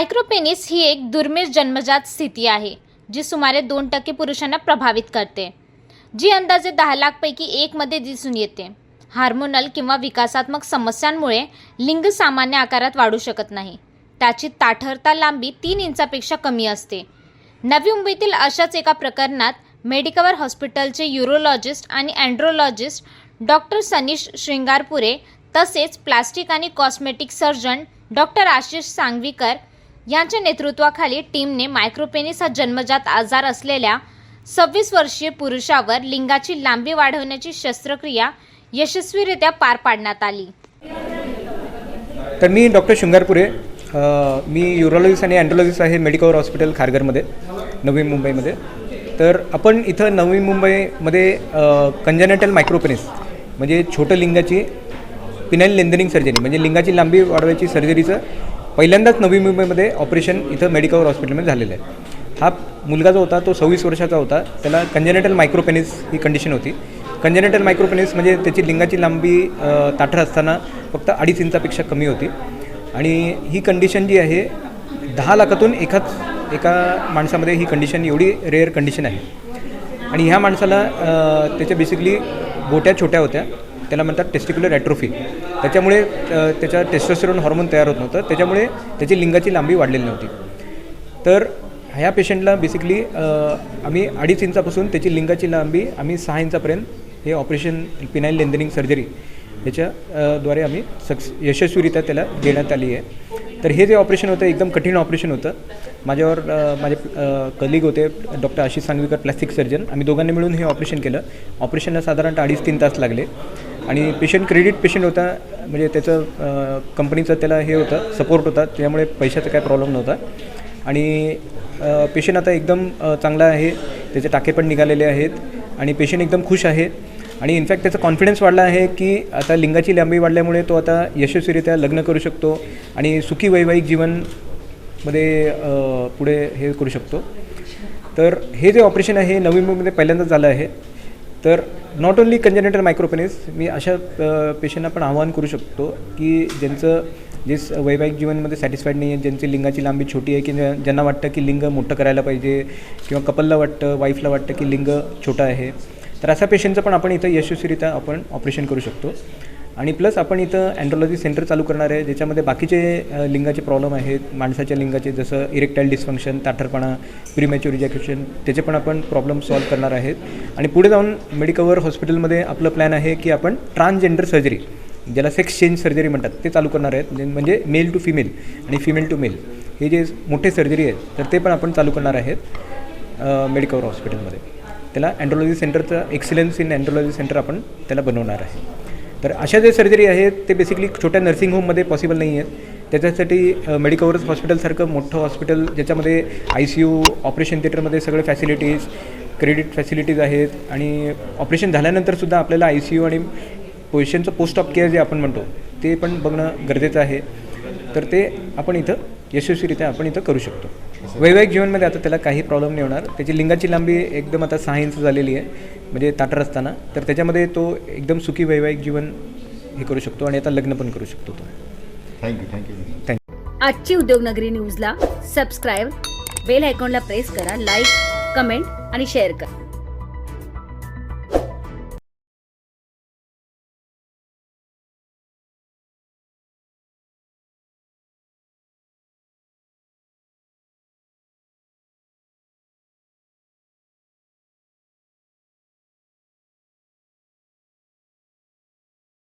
मायक्रोपेनिस ही एक दुर्मिळ जन्मजात स्थिती आहे जी सुमारे दोन टक्के पुरुषांना प्रभावित करते. जी अंदाजे दहा लाखपैकी एकमध्ये दिसून येते. हार्मोनल किंवा विकासात्मक समस्यांमुळे लिंग सामान्य आकारात वाढू शकत नाही. त्याची ताठरता लांबी तीन इंचापेक्षा कमी असते. नवी मुंबईतील अशाच एका प्रकरणात मेडिकवर हॉस्पिटलचे युरोलॉजिस्ट आणि अँड्रोलॉजिस्ट डॉक्टर सनीश श्रृंगारपुरे तसेच प्लास्टिक आणि cosmetic surgeon doctor Ashish Sangvikar यांच्या नेतृत्वाखाली टीमने मायक्रोपेनिस हा जन्मजात आजार असलेल्या सव्वीस वर्षीय पुरुषावर लिंगाची लांबी वाढवण्याची शस्त्रक्रिया यशस्वीरित्या पार पाडण्यात आली. तर मी डॉक्टर शृंगारपुरे मी युरोलॉजिस्ट आणि अँड्रोलॉजिस्ट आहे मेडिकल हॉस्पिटल खारघरमध्ये नवी मुंबईमध्ये. तर आपण इथं नवी मुंबईमध्ये कंजनेटल मायक्रोपेनिस म्हणजे छोटं लिंगाची पिनाईल लेंदनिंग सर्जरी म्हणजे लिंगाची लांबी वाढवायची सर्जरीचं पहिल्यांदाच नवी मुंबईमध्ये ऑपरेशन इथं मेडिकल हॉस्पिटलमध्ये झालेलं आहे. हा मुलगा जो होता तो सव्वीस वर्षाचा होता. त्याला कंजनेटल मायक्रोपेनिस ही कंडिशन होती. कंजनेटल मायक्रोपेनिस म्हणजे त्याची लिंगाची लांबी ताठर असताना फक्त अडीच इंचापेक्षा कमी होती. आणि ही कंडिशन जी आहे दहा लाखातून एकाच एका माणसामध्ये ही कंडिशन एवढी रेअर कंडिशन आहे. आणि ह्या माणसाला त्याच्या बेसिकली गोट्या छोट्या होत्या. त्याला म्हणतात टेस्टिक्युलर ॲट्रोफी त्याच्यामुळे त्याच्या टेस्टोस्टेरॉन हॉर्मोन तयार होत नव्हतं. त्याच्यामुळे त्याची लिंगाची लांबी वाढलेली नव्हती. तर ह्या पेशंटला बेसिकली आम्ही अडीच इंचापासून त्याची लिंगाची लांबी आम्ही सहा इंचापर्यंत हे ऑपरेशन पिनाईल लेंदनिंग सर्जरी ह्याच्याद्वारे आम्ही सक्स यशस्वीरित्या त्याला देण्यात आली आहे. तर हे जे ऑपरेशन होतं एकदम कठीण ऑपरेशन होतं. माझ्यावर माझे कलिग होते doctor Ashish Sangvikar plastic surgeon आम्ही दोघांनी मिळून हे ऑपरेशन केलं. ऑपरेशनला साधारणतः अडीच तीन तास लागले. आणि पेशंट क्रेडिट पेशंट होता म्हणजे त्याचं कंपनीचं त्याला हे होतं सपोर्ट होता त्यामुळे पैशाचा काय प्रॉब्लेम नव्हता. आणि पेशंट आता एकदम चांगला आहे त्याचे टाके पण निघालेले आहेत आणि पेशंट एकदम खुश आहे. आणि इनफॅक्ट त्याचा कॉन्फिडन्स वाढला आहे की आता लिंगाची लांबी वाढल्यामुळे तो आता यशस्वीरित्या लग्न करू शकतो आणि सुखी वैवाहिक जीवनमध्ये पुढे हे करू शकतो. तर हे जे ऑपरेशन आहे नवी मुंबईमध्ये पहिल्यांदाच झालं आहे. तर नॉट ओन्ली कंजनेटर मायक्रोपेनिस मी अशा पेशंटना पण आवाहन करू शकतो की ज्यांचं जे स- वैवाहिक जीवनमध्ये सॅटिस्फाईड नाही आहे ज्यांची लिंगाची लांबी छोटी आहे की ज्यांना वाटतं की लिंग मोठं करायला पाहिजे किंवा कपलला वाटतं वाईफला वाटतं की लिंग छोटं आहे तर अशा पेशंटचं पण आपण इथं यशस्वीरित्या आपण ऑपरेशन करू शकतो. आणि प्लस आपण इथं अँड्रोलॉजी सेंटर चालू करणार आहे ज्याच्यामध्ये बाकीचे लिंगाचे प्रॉब्लेम आहेत माणसाच्या लिंगाचे जसं इरेक्टाईल डिस्फंक्शन ताठरपणा प्रिमॅच्युअर इजॅक्युशन त्याचे पण आपण प्रॉब्लेम सॉल्व्ह करणार आहेत. आणि पुढे जाऊन मेडिकवर हॉस्पिटलमध्ये आपलं प्लॅन आहे की आपण ट्रान्सजेंडर सर्जरी ज्याला सेक्स चेंज सर्जरी म्हणतात ते चालू करणार आहेत. म्हणजे- म्हणजे मेल टू फिमेल आणि फिमेल टू मेल हे जे मोठे सर्जरी आहेत तर ते पण आपण चालू करणार आहेत मेडिकवर हॉस्पिटलमध्ये त्याला अँड्रोलॉजी सेंटरचं एक्सिलन्स इन अँड्रोलॉजी सेंटर आपण त्याला बनवणार आहे. तर अशा जे सर्जरी आहेत ते बेसिकली छोट्या नर्सिंग होममध्ये पॉसिबल नाही आहेत. त्याच्यासाठी मेडिकवरच हॉस्पिटलसारखं मोठं हॉस्पिटल ज्याच्यामध्ये आय सी यू ऑपरेशन थिएटरमध्ये सगळे फॅसिलिटीज क्रेडिट फॅसिलिटीज आहेत आणि ऑपरेशन झाल्यानंतरसुद्धा आपल्याला आय सी यू आणि पोजिशनचं पोस्ट ऑफ केअर जे आपण म्हणतो ते पण बघणं गरजेचं आहे. तर ते आपण इथं यशस्वीरित्या आपण इथं करू शकतो. वैवाहिक जीवनमध्ये आता त्याला काही प्रॉब्लेम नाही होणार. त्याची लिंगाची लांबी एकदम आता सहा इंच झालेली आहे. म्हणजे ताटर असताना. तर त्याच्यामध्ये तो एकदम सुखी वैवाहिक जीवन हे करू शकतो आणि आता लग्न पण करू शकतो तो. थँक्यू थँक्यू थँक्यू आजची उद्योगनगरी न्यूजला सबस्क्राईब बेल आयकॉनला प्रेस करा लाईक कमेंट आणि शेअर करा.